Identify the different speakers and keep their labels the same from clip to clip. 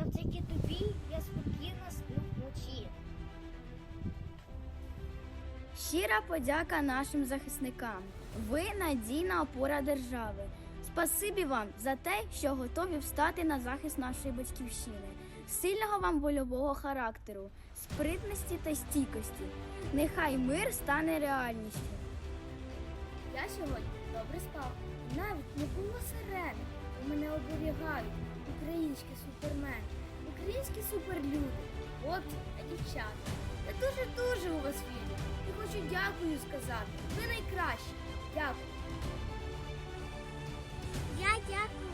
Speaker 1: Завдяки тобі я спокійно сплю вночі.
Speaker 2: Щира подяка нашим захисникам. Ви надійна опора держави. Спасибі вам за те, що готові встати на захист нашої батьківщини, сильного вам вольового характеру, спритності та стійкості. Нехай мир стане реальністю.
Speaker 1: Я сьогодні добре спав. Навіть не було сирени. У мене оберігають українські супермени, українські суперлюди, хлопці та дівчата. Я дуже-дуже у вас вірю. І хочу дякую сказати. Ви найкращі. Дякую. Я дякую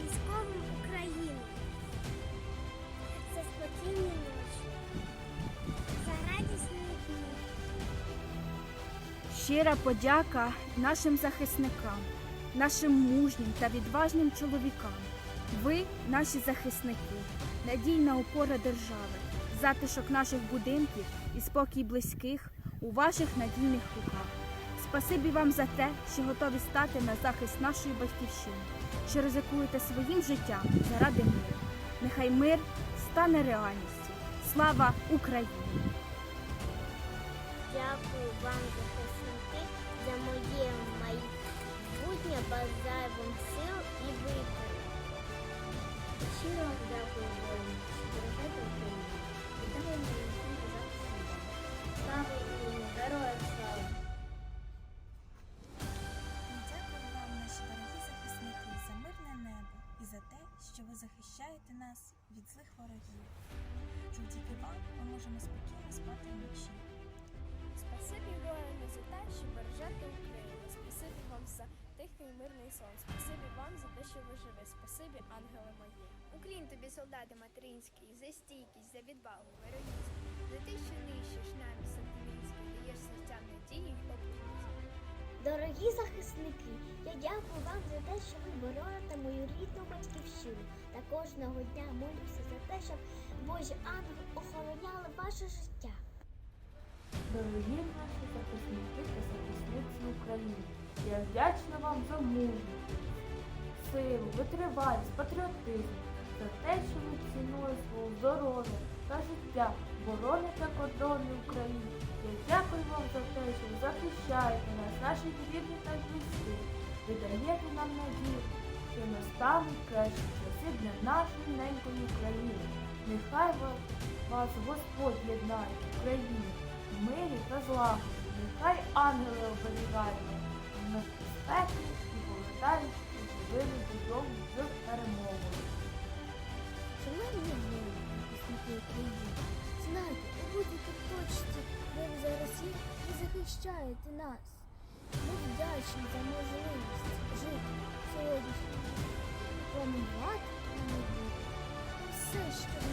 Speaker 1: військовим України за спокійні ночі, за радісні дні.
Speaker 2: Щира подяка нашим захисникам, нашим мужнім та відважним чоловікам. Ви наші захисники, надійна опора держави, затишок наших будинків і спокій близьких у ваших надійних руках. Спасибі вам за те, що готові стати на захист нашої батьківщини, що ризикуєте своїм життям заради миру. Нехай мир стане реальністю. Слава Україні!
Speaker 1: Дякую вам, захисники, за моє майбутнє бажаю вам сил і витримки. Щиро вам дякую воїнам, що бережете Україну. Вітаю моїм всім козакам. Слава Україні! Героям слава!
Speaker 3: Дякую вам, наші дорогі захисники, за мирне небо і за те, що ви захищаєте нас від злих ворогів. Завдяки вам ми можемо спокійно спати вночі.
Speaker 4: Спасибі воїни за те, що бережете Україну. Спасибі вам мирний сон. Спасибі вам за те, що ви живі. Спасибі, ангели мої. Уклін тобі, солдати материнський, за стійкість, за відвагу, героїзм, за те, що нищиш намі сантимінський, даєш серцям надії й оптимізм.
Speaker 1: Дорогі захисники, я дякую вам за те, що ви бороните мою рідну батьківщину. Та кожного дня молюся за те, щоб Божі ангели охороняли ваше життя.
Speaker 5: Дорогі наші захисники та захисниці України, я вдячна вам за мужність, силу, витривалість, патріотизм, за те, що ви ціною свого здоров'я та життя бороните кордони України. Я дякую вам за те, що ви захищаєте нас, наших рідних та близьких. Ви даєте нам надію, що настануть кращі часи для нашої ненької України. Нехай вас, вас Господь єднає в Україні в мирі та злагоді. Нехай ангели оберігають кулеметів і повертають живими додому з перемогою.
Speaker 1: Шановні воїни, пісні України, знайте, у будь-якій точці ви зараз є і захищаєте нас. Ми вдячні за можливість жити сьогодні, планувати на майбутнє. Все, що